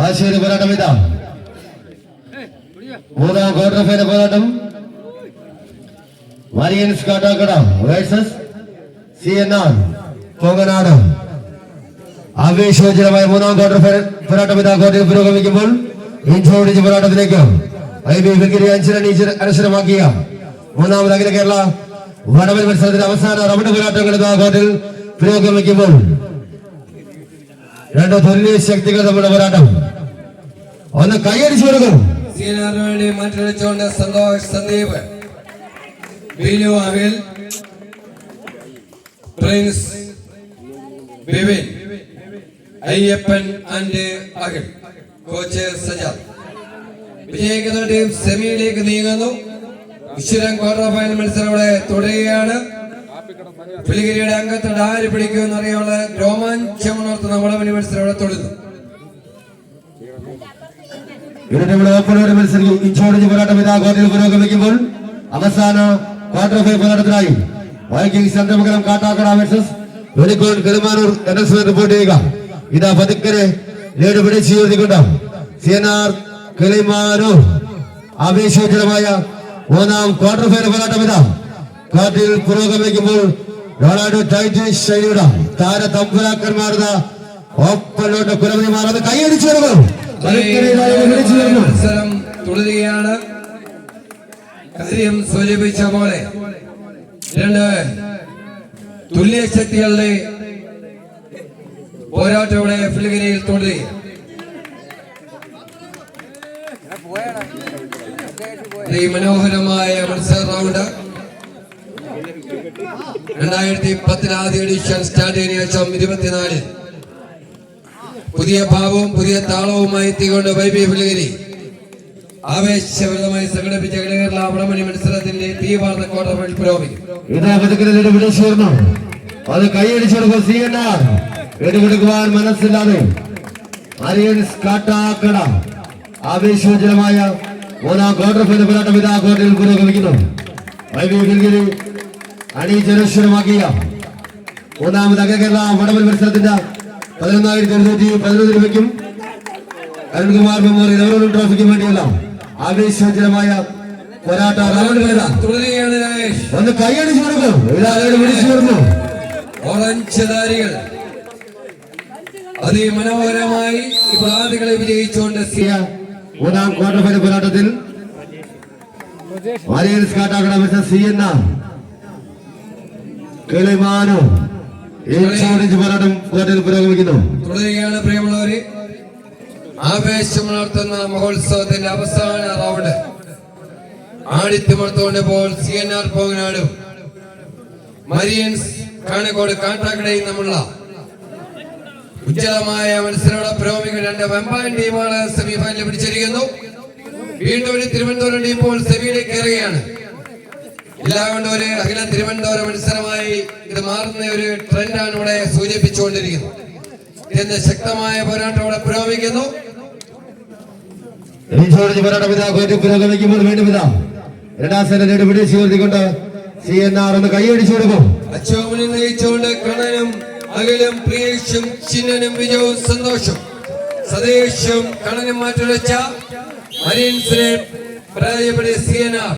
ആശയ പോരാട്ടം ഇതാ. മൂന്നാം ക്വാർട്ടർ ഫൈനൽ പോരാട്ടം Marians Kattakada versus C N R Ponganad ആവേശോജ്വലമായ മൂന്നാം ക്വാർട്ടർ പോരാട്ടം ഇതാ. കോർട്ടിൽ പുരോഗമിക്കുമ്പോൾ ഇഞ്ചോടിച്ച് പോരാട്ടത്തിലേക്ക് ഐ ബി ഫിഗിരി അഞ്ചിരണി അനശ്വരമാക്കിയ മൂന്നാമത് അഖില കേരള വടവൽ മത്സരത്തിന്റെ അവസാന റബഡ് പോരാട്ടങ്ങൾ ഇതാ. കോർട്ടിൽ പുരോഗമിക്കുമ്പോൾ രണ്ട് തുല്യ ശക്തികൾ നമ്മുടെ പോരാട്ടം. ഒന്ന് കൈയടിച്ചു കൊടുക്കും സീനിയറിന് വേണ്ടി Santhosh Sandeep. Binu Prince Bipin. Ayyappan and Akhil. Coach Sajad. വിജയിക്കുന്ന സെമിയിലേക്ക് നീങ്ങുന്നു. ഇശ്വരം ക്വാർട്ടർ ഫൈനൽ മത്സരം ഇവിടെ തുടരുകയാണ്. പുലിഗിരിയുടെ അംഗത്തോട് ആര് പിടിക്കുമെന്ന് അറിയാനുള്ള രോമാഞ്ചമുണർത്തുന്ന വടമണി മത്സരം ഇവിടെ തുടരുന്നു ഇവരുടെ ഇവിടെ ഓപ്പണോട് മത്സരിക്കും ഇഞ്ചോടിഞ്ച് പോരാട്ടം ഇതാ കോർട്ടിൽ പുരോഗമിക്കുമ്പോൾ അവസാന quarter final പോരാട്ടത്തിനായി Viking Chandramangalam Kattakada versus Velikkode Karumanoor N report ചെയ്യുക. ഇതാ പതുക്കരെ ലീഡ് പിടിച്ച് ഉയർത്തിക്കൊണ്ട് സി എൻ ആർ കിളിമാനൂർ. ആവേശോജ്വലമായ മൂന്നാം ക്വാർട്ടർ ഫൈനൽ പോരാട്ടം ഇതാ. കാട്ടിൽ പുരോഗമിക്കുമ്പോൾ റൊണാൾഡോ ടൈറ്റൻ ശൈലിയുടെ താര തമ്പുരാക്കന്മാരുടെ ഓപ്പണിലോട്ട് കുലപതിമാർ അത് കൈയടിച്ചു തുടരുകയാണ് കാര്യം സൂചിപ്പിച്ച പോലെ രണ്ട് തുല്യ ശക്തികളുടെ പോരാട്ടം ഇവിടെ ഫിലിഗിരിയിൽ തുടരുക. ഈ മനോഹരമായ മത്സര റൗണ്ട് രണ്ടായിരത്തി പത്തിൽ ആദ്യ എഡിഷൻ സ്റ്റാർട്ട് ചെയ്യുന്ന ശേഷം ഇരുപത്തിനാലിൽ പുതിയ ഭാവവും പുതിയ താളവുമായി എത്തിക്കൊണ്ട് വൈബി ഫിലിഗിരി ആവേശപരമായി സംഘടിപ്പിച്ച കേരള വടമണി മത്സരത്തിന്റെ തീവാർത്ത ക്വാർട്ടർ പുരോഗമിക്കും. അത് കൈയടിച്ചെടുക്കും സി എൻ ആർ. എടുക്കെടുക്കുവാൻ മനസ്സില്ലാതെ അരിയൻസ് കാട്ടാക്കട ആവേശോജ്വലമായ മൂന്നാം ക്വാർട്ടർ പോരാട്ടം ഇതാ കോർട്ടിൽ പുരോഗമിക്കുന്നു. വൈബി ഫിലിഗിരി അണിചരശ്വരമാക്കിയ മൂന്നാമത് അഖില കേരള വടവൽ മത്സരത്തിന്റെ പതിനൊന്നായിരത്തി എഴുന്നൂറ്റി പതിനൊന്ന് രൂപയ്ക്കും അരുൺകുമാർ മെമ്മോറിയൽ എവറോളും ട്രോഫിക്കും വേണ്ടിയുള്ള ആവേശജനമായ പോരാട്ട ഒന്ന് കൈയടിച്ചു കൊടുക്കും. വിളിച്ചു ഓറഞ്ച് അതിമനോഹരമായി ഇപ്പോൾ വിജയിച്ചുകൊണ്ട് മൂന്നാം ക്വാർട്ടർ ഫൈനൽ പോരാട്ടത്തിൽ സി എന്ന പോരാട്ടം കോർട്ടിൽ പുരോഗമിക്കുന്നു? തുടരുകയാണ് പ്രിയമുള്ളവര്. ആവേശമുണർത്തുന്ന മഹോത്സവത്തിന്റെ അവസാന റൗണ്ട്. ആടിത്തിമർത്തോണ്ട് പോൾ സി എൻ ആർ പോങ്ങനാടും മരിയൻസ് കാണിക്കോട് കാട്ടാക്കടയും തമ്മിലുള്ള ഉജ്ജലമായ മത്സരങ്ങളുടെ പുരോഗമിക്കുന്ന രണ്ട് വെമ്പാൻ ടീമാണ് സെമിഫൈനലിൽ പിടിച്ചിരിക്കുന്നു. വീണ്ടും ഒരു തിരുവനന്തപുരം ടീം പോൾ സെമിയിലേക്ക് കയറുകയാണ്. എല്ലാം കൊണ്ടും ഒരു അഖില തിരുവനന്തപുരം മത്സരമായി ഇത് മാറുന്ന ഒരു ട്രെൻഡാണ് ഇവിടെ സൂചിപ്പിച്ചുകൊണ്ടിരിക്കുന്നത്. ഇതിന്റെ ശക്തമായ പോരാട്ടം ഇവിടെ പുരോഗമിക്കുന്നു? പോരാട്ടം ഇതാ പുരോഗമിക്കുമ്പോൾ വീണ്ടും ഇതാ. രണ്ടാം സെല്ലിന്റെ പിടിച്ച് ഉയർത്തിക്കൊണ്ട് സി എൻ ആർ ഒന്ന് കൈയടിച്ചു കൊടുക്കും. അച്ചോമനെ നയിച്ചുകൊണ്ട് കണ്ണനും അകലും പ്രിയേഷും ചിന്നനും വിജയവും സന്തോഷം. സതീഷും കണ്ണനും മാറ്റിവെച്ച മരീൻസിനെ പരാജയപ്പെടുത്തിയ സി എൻ ആർ